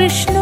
Krishna